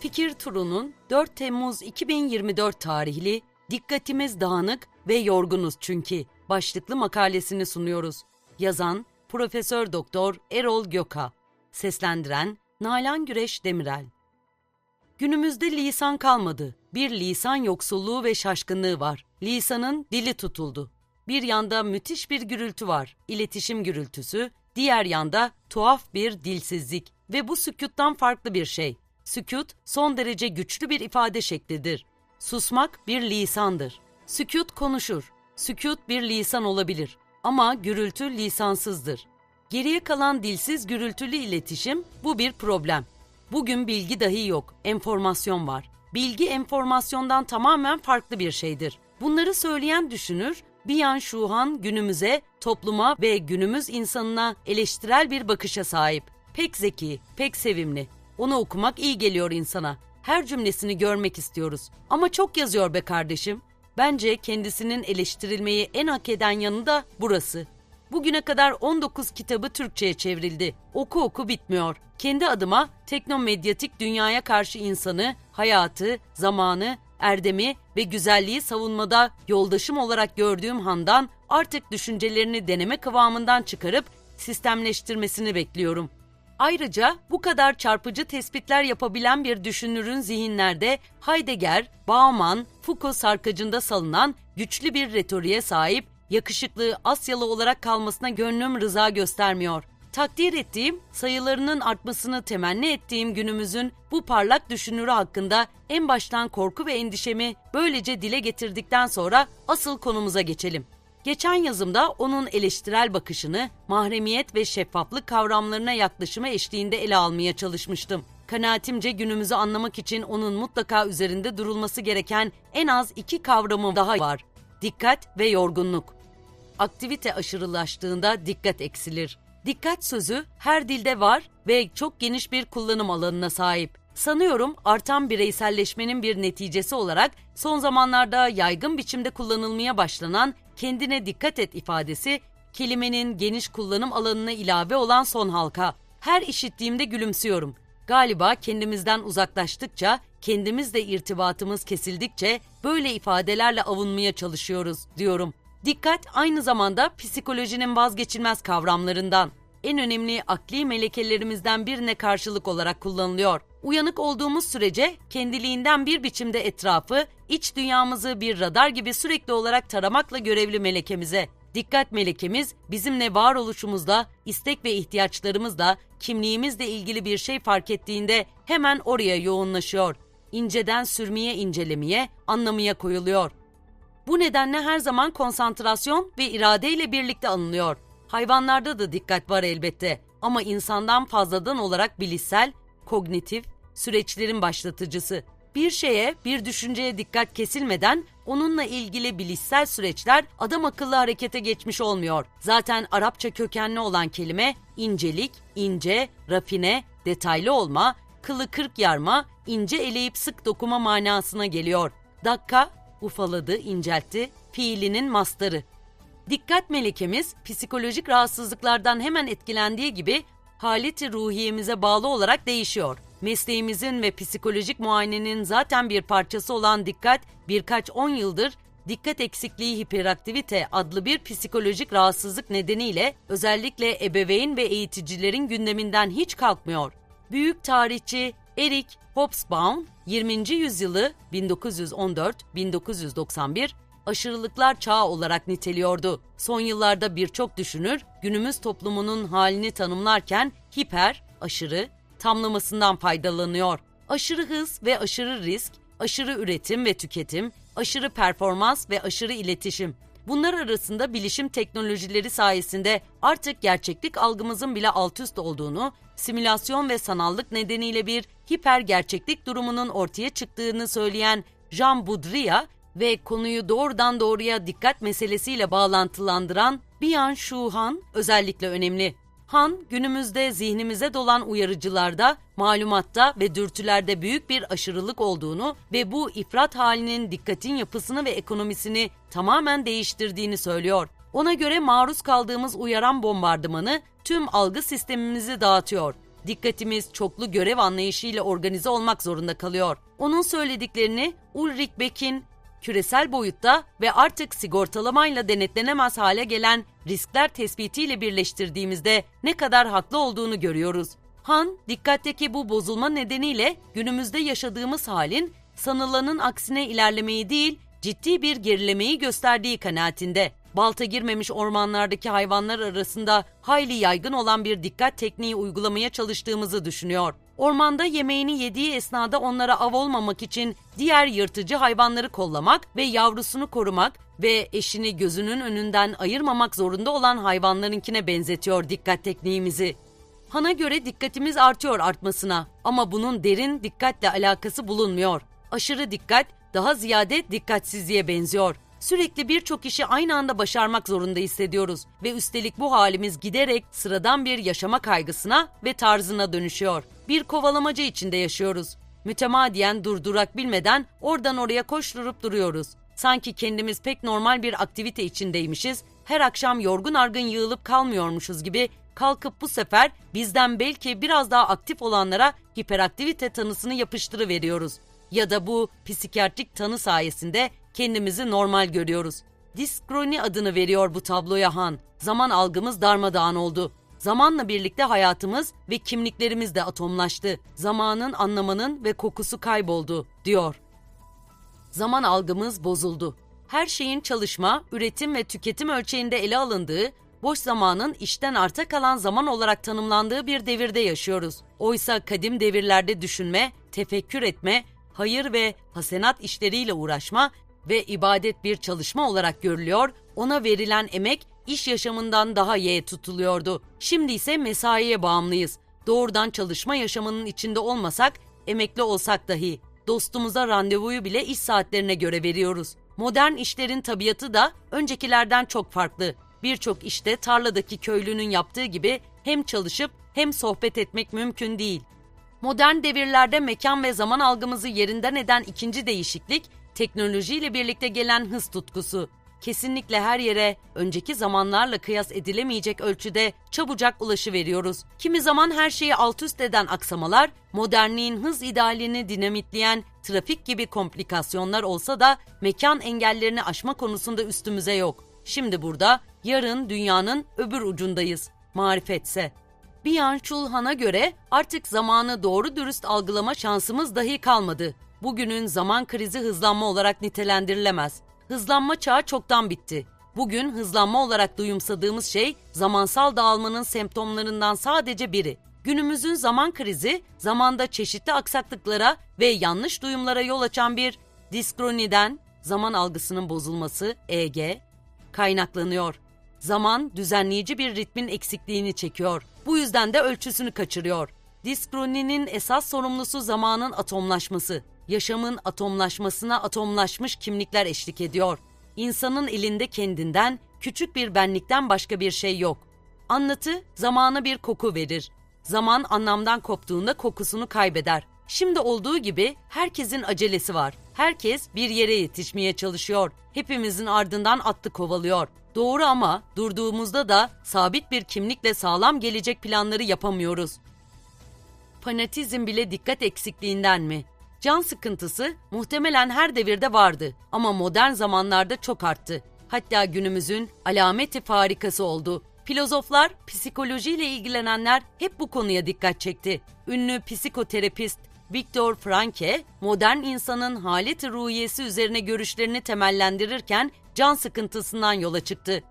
Fikir Turu'nun 4 Temmuz 2024 tarihli Dikkatimiz Dağınık ve Yorgunuz Çünkü başlıklı makalesini sunuyoruz. Yazan Profesör Doktor Erol Göka. Seslendiren Nalan Güreş Demirel. Günümüzde lisan kalmadı. Bir lisan yoksulluğu ve şaşkınlığı var. Lisanın dili tutuldu. Bir yanda müthiş bir gürültü var, iletişim gürültüsü, diğer yanda tuhaf bir dilsizlik ve bu sükuttan farklı bir şey. Sükut son derece güçlü bir ifade şeklidir. Susmak bir lisandır. Sükut konuşur. Sükut bir lisan olabilir ama gürültü lisansızdır. Geriye kalan dilsiz gürültülü iletişim bu bir problem. Bugün bilgi dahi yok, enformasyon var. Bilgi enformasyondan tamamen farklı bir şeydir. Bunları söyleyen düşünür, Biyan Şuhan günümüze, topluma ve günümüz insanına eleştirel bir bakışa sahip. Pek zeki, pek sevimli. Onu okumak iyi geliyor insana. Her cümlesini görmek istiyoruz. Ama çok yazıyor be kardeşim. Bence kendisinin eleştirilmeyi en hak eden yanı da burası. Bugüne kadar 19 kitabı Türkçe'ye çevrildi. Oku oku bitmiyor. Kendi adıma teknomedyatik dünyaya karşı insanı, hayatı, zamanı, erdemi ve güzelliği savunmada yoldaşım olarak gördüğüm Handan artık düşüncelerini deneme kıvamından çıkarıp sistemleştirmesini bekliyorum. Ayrıca bu kadar çarpıcı tespitler yapabilen bir düşünürün zihinlerde Heidegger, Bauman, Foucault sarkacında salınan güçlü bir retoriğe sahip, yakışıklı Asyalı olarak kalmasına gönlüm rıza göstermiyor. Takdir ettiğim, sayılarının artmasını temenni ettiğim günümüzün bu parlak düşünürü hakkında en baştan korku ve endişemi böylece dile getirdikten sonra asıl konumuza geçelim. Geçen yazımda onun eleştirel bakışını, mahremiyet ve şeffaflık kavramlarına yaklaşımı eşliğinde ele almaya çalışmıştım. Kanaatimce günümüzü anlamak için onun mutlaka üzerinde durulması gereken en az iki kavramı daha var. Dikkat ve yorgunluk. Aktivite aşırılaştığında dikkat eksilir. Dikkat sözü her dilde var ve çok geniş bir kullanım alanına sahip. Sanıyorum artan bireyselleşmenin bir neticesi olarak son zamanlarda yaygın biçimde kullanılmaya başlanan kendine dikkat et ifadesi kelimenin geniş kullanım alanına ilave olan son halka. Her işittiğimde gülümsüyorum. Galiba kendimizden uzaklaştıkça, kendimizle irtibatımız kesildikçe böyle ifadelerle avunmaya çalışıyoruz diyorum. Dikkat aynı zamanda psikolojinin vazgeçilmez kavramlarından. En önemli akli melekelerimizden birine karşılık olarak kullanılıyor. Uyanık olduğumuz sürece kendiliğinden bir biçimde etrafı, iç dünyamızı bir radar gibi sürekli olarak taramakla görevli melekemize. Dikkat melekemiz bizimle varoluşumuzda, istek ve ihtiyaçlarımızla, kimliğimizle ilgili bir şey fark ettiğinde hemen oraya yoğunlaşıyor. İnceden sürmeye incelemeye, anlamaya koyuluyor. Bu nedenle her zaman konsantrasyon ve iradeyle birlikte alınıyor. Hayvanlarda da dikkat var elbette ama insandan fazladan olarak bilişsel, kognitif, süreçlerin başlatıcısı. Bir şeye, bir düşünceye dikkat kesilmeden onunla ilgili bilişsel süreçler adam akıllı harekete geçmiş olmuyor. Zaten Arapça kökenli olan kelime incelik, ince, rafine, detaylı olma, kılı kırk yarma, ince eleyip sık dokuma manasına geliyor. Dakika, ufaladı, inceltti, fiilinin mastarı. Dikkat melekemiz psikolojik rahatsızlıklardan hemen etkilendiği gibi haleti ruhiyemize bağlı olarak değişiyor. Mesleğimizin ve psikolojik muayenenin zaten bir parçası olan dikkat birkaç on yıldır dikkat eksikliği hiperaktivite adlı bir psikolojik rahatsızlık nedeniyle özellikle ebeveyn ve eğiticilerin gündeminden hiç kalkmıyor. Büyük tarihçi Eric Hobsbawm 20. yüzyılı 1914-1991 aşırılıklar çağı olarak niteliyordu. Son yıllarda birçok düşünür günümüz toplumunun halini tanımlarken hiper, aşırı, tamlamasından faydalanıyor. Aşırı hız ve aşırı risk, aşırı üretim ve tüketim, aşırı performans ve aşırı iletişim. Bunlar arasında bilişim teknolojileri sayesinde artık gerçeklik algımızın bile alt üst olduğunu, simülasyon ve sanallık nedeniyle bir hiper gerçeklik durumunun ortaya çıktığını söyleyen Jean Boudria ve konuyu doğrudan doğruya dikkat meselesiyle bağlantılandıran Bian Shu Han özellikle önemli. Han, günümüzde zihnimize dolan uyarıcılarda, malumatta ve dürtülerde büyük bir aşırılık olduğunu ve bu ifrat halinin dikkatin yapısını ve ekonomisini tamamen değiştirdiğini söylüyor. Ona göre maruz kaldığımız uyaran bombardımanı tüm algı sistemimizi dağıtıyor. dikkatimiz çoklu görev anlayışıyla organize olmak zorunda kalıyor. Onun söylediklerini Ulrich Beck'in küresel boyutta ve artık sigortalamayla denetlenemez hale gelen riskler tespitiyle birleştirdiğimizde ne kadar haklı olduğunu görüyoruz. Han, dikkatteki bu bozulma nedeniyle günümüzde yaşadığımız halin sanılanın aksine ilerlemeyi değil, ciddi bir gerilemeyi gösterdiği kanaatinde. Balta girmemiş ormanlardaki hayvanlar arasında hayli yaygın olan bir dikkat tekniği uygulamaya çalıştığımızı düşünüyor. Ormanda yemeğini yediği esnada onlara av olmamak için diğer yırtıcı hayvanları kollamak ve yavrusunu korumak ve eşini gözünün önünden ayırmamak zorunda olan hayvanlarınkine benzetiyor dikkat tekniğimizi. Han'a göre dikkatimiz artıyor artmasına ama bunun derin dikkatle alakası bulunmuyor. Aşırı dikkat daha ziyade dikkatsizliğe benziyor. Sürekli birçok işi aynı anda başarmak zorunda hissediyoruz ve üstelik bu halimiz giderek sıradan bir yaşama kaygısına ve tarzına dönüşüyor. Bir kovalamaca içinde yaşıyoruz. Mütemadiyen durdurak bilmeden oradan oraya koşturup duruyoruz. Sanki kendimiz pek normal bir aktivite içindeymişiz, her akşam yorgun argın yığılıp kalmıyormuşuz gibi kalkıp bu sefer bizden belki biraz daha aktif olanlara hiperaktivite tanısını yapıştırıveriyoruz. Ya da bu psikiyatrik tanı sayesinde kendimizi normal görüyoruz. Diskroni adını veriyor bu tabloya Han. Zaman algımız darmadağın oldu. Zamanla birlikte hayatımız ve kimliklerimiz de atomlaştı. Zamanın anlamanın ve kokusu kayboldu, diyor. Zaman algımız bozuldu. Her şeyin çalışma, üretim ve tüketim ölçeğinde ele alındığı, boş zamanın işten arta kalan zaman olarak tanımlandığı bir devirde yaşıyoruz. Oysa kadim devirlerde düşünme, tefekkür etme, hayır ve hasenat işleriyle uğraşma ve ibadet bir çalışma olarak görülüyor, ona verilen emek iş yaşamından daha yeğe tutuluyordu. Şimdi ise mesaiye bağımlıyız. Doğrudan çalışma yaşamının içinde olmasak, emekli olsak dahi dostumuza randevuyu bile iş saatlerine göre veriyoruz. Modern işlerin tabiatı da öncekilerden çok farklı. Birçok işte tarladaki köylünün yaptığı gibi hem çalışıp hem sohbet etmek mümkün değil. Modern devirlerde mekan ve zaman algımızı yerinden eden ikinci değişiklik, teknolojiyle birlikte gelen hız tutkusu. Kesinlikle her yere önceki zamanlarla kıyas edilemeyecek ölçüde çabucak ulaşı veriyoruz. Kimi zaman her şeyi alt üst eden aksamalar, modernliğin hız idealini dinamitleyen trafik gibi komplikasyonlar olsa da mekan engellerini aşma konusunda üstümüze yok. Şimdi burada, yarın dünyanın öbür ucundayız. Marifetse. Bian Chulhan'a göre artık zamanı doğru dürüst algılama şansımız dahi kalmadı. Bugünün zaman krizi hızlanma olarak nitelendirilemez. Hızlanma çağı çoktan bitti. Bugün hızlanma olarak duyumsadığımız şey zamansal dağılmanın semptomlarından sadece biri. Günümüzün zaman krizi zamanda çeşitli aksaklıklara ve yanlış duyumlara yol açan bir diskroniden, zaman algısının bozulması EG kaynaklanıyor. Zaman düzenleyici bir ritmin eksikliğini çekiyor. Bu yüzden de ölçüsünü kaçırıyor. Diskroninin esas sorumlusu zamanın atomlaşması. Yaşamın atomlaşmasına atomlaşmış kimlikler eşlik ediyor. İnsanın elinde kendinden, küçük bir benlikten başka bir şey yok. Anlatı zamana bir koku verir. Zaman anlamdan koptuğunda kokusunu kaybeder. Şimdi olduğu gibi herkesin acelesi var. Herkes bir yere yetişmeye çalışıyor. Hepimizin ardından attı kovalıyor. Doğru ama durduğumuzda da sabit bir kimlikle sağlam gelecek planları yapamıyoruz. Fanatizm bile dikkat eksikliğinden mi? Can sıkıntısı muhtemelen her devirde vardı ama modern zamanlarda çok arttı. Hatta günümüzün alameti farikası oldu. Filozoflar, psikolojiyle ilgilenenler hep bu konuya dikkat çekti. Ünlü psikoterapist Viktor Frankl, modern insanın halet ruhiyesi üzerine görüşlerini temellendirirken can sıkıntısından yola çıktı.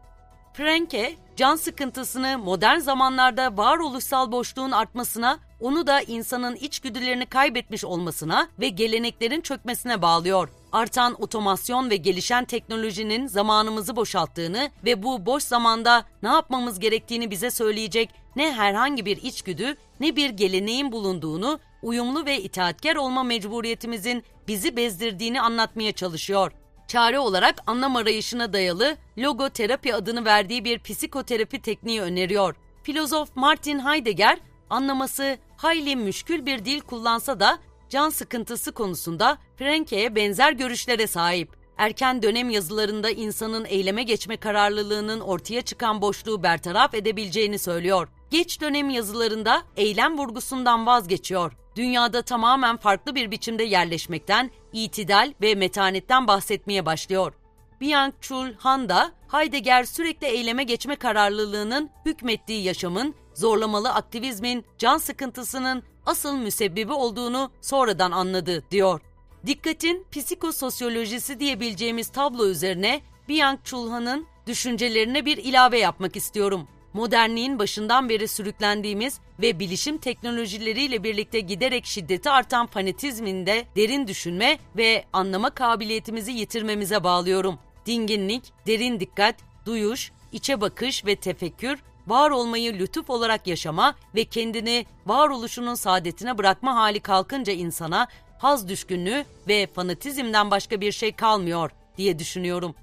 Frankl, can sıkıntısını modern zamanlarda varoluşsal boşluğun artmasına, onu da insanın içgüdülerini kaybetmiş olmasına ve geleneklerin çökmesine bağlıyor. Artan otomasyon ve gelişen teknolojinin zamanımızı boşalttığını ve bu boş zamanda ne yapmamız gerektiğini bize söyleyecek ne herhangi bir içgüdü ne bir geleneğin bulunduğunu, uyumlu ve itaatkar olma mecburiyetimizin bizi bezdirdiğini anlatmaya çalışıyor çare olarak anlam arayışına dayalı logoterapi adını verdiği bir psikoterapi tekniği öneriyor. Filozof Martin Heidegger anlaması hayli müşkül bir dil kullansa da can sıkıntısı konusunda Frenke'ye benzer görüşlere sahip. Erken dönem yazılarında insanın eyleme geçme kararlılığının ortaya çıkan boşluğu bertaraf edebileceğini söylüyor. Geç dönem yazılarında eylem vurgusundan vazgeçiyor. Dünyada tamamen farklı bir biçimde yerleşmekten, itidal ve metanetten bahsetmeye başlıyor. Byung-Chul Han da Heidegger sürekli eyleme geçme kararlılığının hükmettiği yaşamın, zorlamalı aktivizmin, can sıkıntısının asıl müsebbibi olduğunu sonradan anladı diyor. Dikkatin psikososyolojisi diyebileceğimiz tablo üzerine Byung-Chul Han'ın düşüncelerine bir ilave yapmak istiyorum. Modernliğin başından beri sürüklendiğimiz ve bilişim teknolojileriyle birlikte giderek şiddeti artan fanatizminde derin düşünme ve anlama kabiliyetimizi yitirmemize bağlıyorum. Dinginlik, derin dikkat, duyuş, içe bakış ve tefekkür, var olmayı lütuf olarak yaşama ve kendini varoluşunun saadetine bırakma hali kalkınca insana haz düşkünlüğü ve fanatizmden başka bir şey kalmıyor diye düşünüyorum.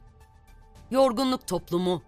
Yorgunluk toplumu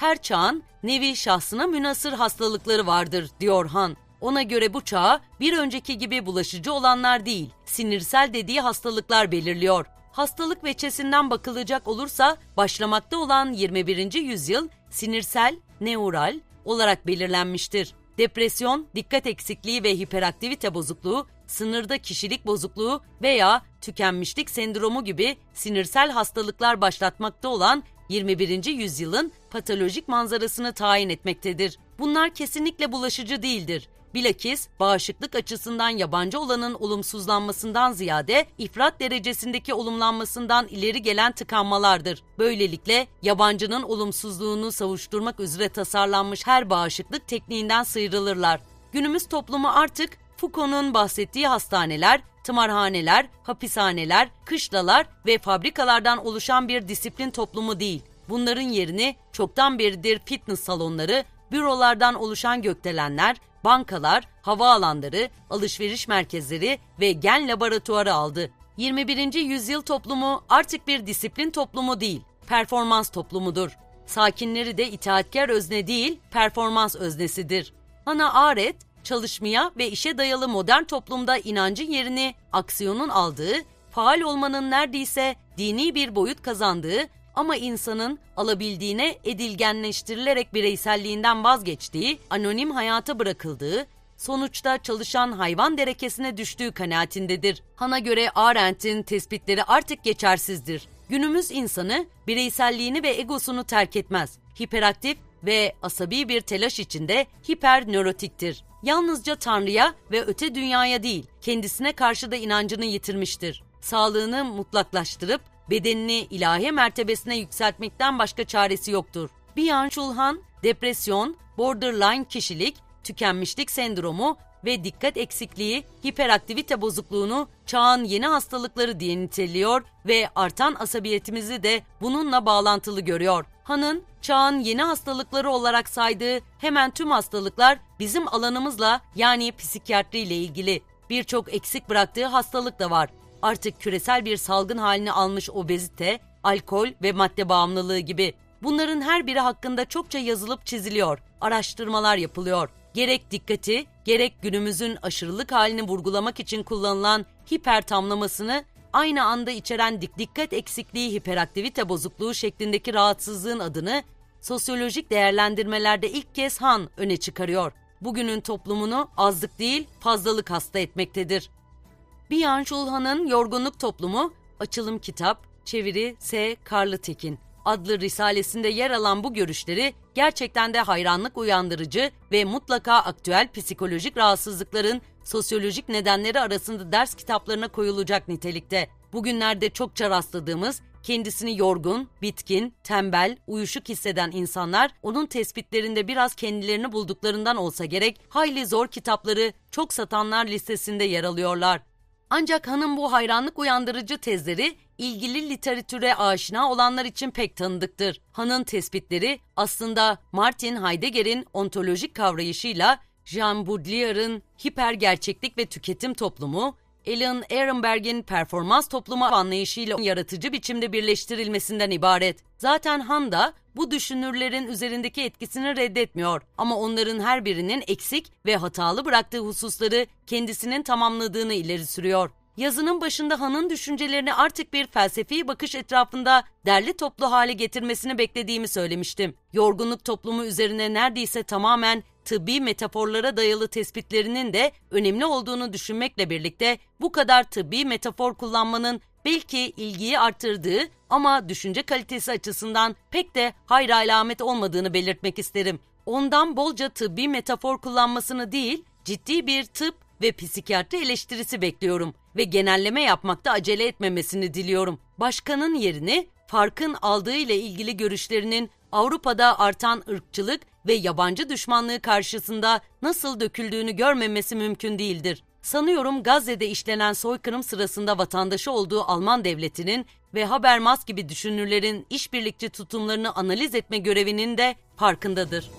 her çağın nevi şahsına münasır hastalıkları vardır diyor Han. Ona göre bu çağı bir önceki gibi bulaşıcı olanlar değil, sinirsel dediği hastalıklar belirliyor. Hastalık veçesinden bakılacak olursa başlamakta olan 21. yüzyıl sinirsel, neural olarak belirlenmiştir. Depresyon, dikkat eksikliği ve hiperaktivite bozukluğu, sınırda kişilik bozukluğu veya tükenmişlik sendromu gibi sinirsel hastalıklar başlatmakta olan 21. yüzyılın patolojik manzarasını tayin etmektedir. Bunlar kesinlikle bulaşıcı değildir. Bilakis bağışıklık açısından yabancı olanın olumsuzlanmasından ziyade ifrat derecesindeki olumlanmasından ileri gelen tıkanmalardır. Böylelikle yabancının olumsuzluğunu savuşturmak üzere tasarlanmış her bağışıklık tekniğinden sıyrılırlar. Günümüz toplumu artık Foucault'un bahsettiği hastaneler, tımarhaneler, hapishaneler, kışlalar ve fabrikalardan oluşan bir disiplin toplumu değil. Bunların yerini çoktan beridir fitness salonları, bürolardan oluşan gökdelenler, bankalar, havaalanları, alışveriş merkezleri ve gen laboratuvarı aldı. 21. yüzyıl toplumu artık bir disiplin toplumu değil, performans toplumudur. Sakinleri de itaatkar özne değil, performans öznesidir. Hannah Arendt, çalışmaya ve işe dayalı modern toplumda inancın yerini aksiyonun aldığı, faal olmanın neredeyse dini bir boyut kazandığı ama insanın alabildiğine edilgenleştirilerek bireyselliğinden vazgeçtiği, anonim hayata bırakıldığı, sonuçta çalışan hayvan derekesine düştüğü kanaatindedir. Han'a göre Arendt'in tespitleri artık geçersizdir. Günümüz insanı bireyselliğini ve egosunu terk etmez. Hiperaktif ve asabi bir telaş içinde hipernörotiktir. Yalnızca Tanrı'ya ve öte dünyaya değil, kendisine karşı da inancını yitirmiştir. Sağlığını mutlaklaştırıp bedenini ilahi mertebesine yükseltmekten başka çaresi yoktur. Bian Chulhan, depresyon, borderline kişilik, tükenmişlik sendromu ve dikkat eksikliği, hiperaktivite bozukluğunu çağın yeni hastalıkları diye niteliyor ve artan asabiyetimizi de bununla bağlantılı görüyor. Han'ın çağın yeni hastalıkları olarak saydığı hemen tüm hastalıklar bizim alanımızla yani psikiyatri ile ilgili. Birçok eksik bıraktığı hastalık da var. Artık küresel bir salgın halini almış obezite, alkol ve madde bağımlılığı gibi. Bunların her biri hakkında çokça yazılıp çiziliyor, araştırmalar yapılıyor. Gerek dikkati, gerek günümüzün aşırılık halini vurgulamak için kullanılan hiper tamlamasını aynı anda içeren dik dikkat eksikliği hiperaktivite bozukluğu şeklindeki rahatsızlığın adını sosyolojik değerlendirmelerde ilk kez Han öne çıkarıyor. Bugünün toplumunu azlık değil fazlalık hasta etmektedir. Biyan Şulhan'ın Yorgunluk Toplumu, açılım kitap, çeviri S. Karlıtekin adlı risalesinde yer alan bu görüşleri gerçekten de hayranlık uyandırıcı ve mutlaka aktüel psikolojik rahatsızlıkların sosyolojik nedenleri arasında ders kitaplarına koyulacak nitelikte. Bugünlerde çokça rastladığımız kendisini yorgun, bitkin, tembel, uyuşuk hisseden insanlar onun tespitlerinde biraz kendilerini bulduklarından olsa gerek hayli zor kitapları çok satanlar listesinde yer alıyorlar. Ancak hanım bu hayranlık uyandırıcı tezleri ilgili literatüre aşina olanlar için pek tanıdıktır. Han'ın tespitleri aslında Martin Heidegger'in ontolojik kavrayışıyla Jean Baudrillard'ın hiper gerçeklik ve tüketim toplumu, Alan Ehrenberg'in performans toplumu anlayışıyla yaratıcı biçimde birleştirilmesinden ibaret. Zaten Han da bu düşünürlerin üzerindeki etkisini reddetmiyor ama onların her birinin eksik ve hatalı bıraktığı hususları kendisinin tamamladığını ileri sürüyor. Yazının başında Han'ın düşüncelerini artık bir felsefi bakış etrafında derli toplu hale getirmesini beklediğimi söylemiştim. Yorgunluk toplumu üzerine neredeyse tamamen tıbbi metaforlara dayalı tespitlerinin de önemli olduğunu düşünmekle birlikte bu kadar tıbbi metafor kullanmanın belki ilgiyi arttırdığı ama düşünce kalitesi açısından pek de hayra alamet olmadığını belirtmek isterim. Ondan bolca tıbbi metafor kullanmasını değil, ciddi bir tıp ve psikiyatri eleştirisi bekliyorum ve genelleme yapmakta acele etmemesini diliyorum. Başkanın yerini farkın aldığı ile ilgili görüşlerinin Avrupa'da artan ırkçılık ve yabancı düşmanlığı karşısında nasıl döküldüğünü görmemesi mümkün değildir. Sanıyorum Gazze'de işlenen soykırım sırasında vatandaşı olduğu Alman devletinin ve Habermas gibi düşünürlerin işbirlikçi tutumlarını analiz etme görevinin de farkındadır.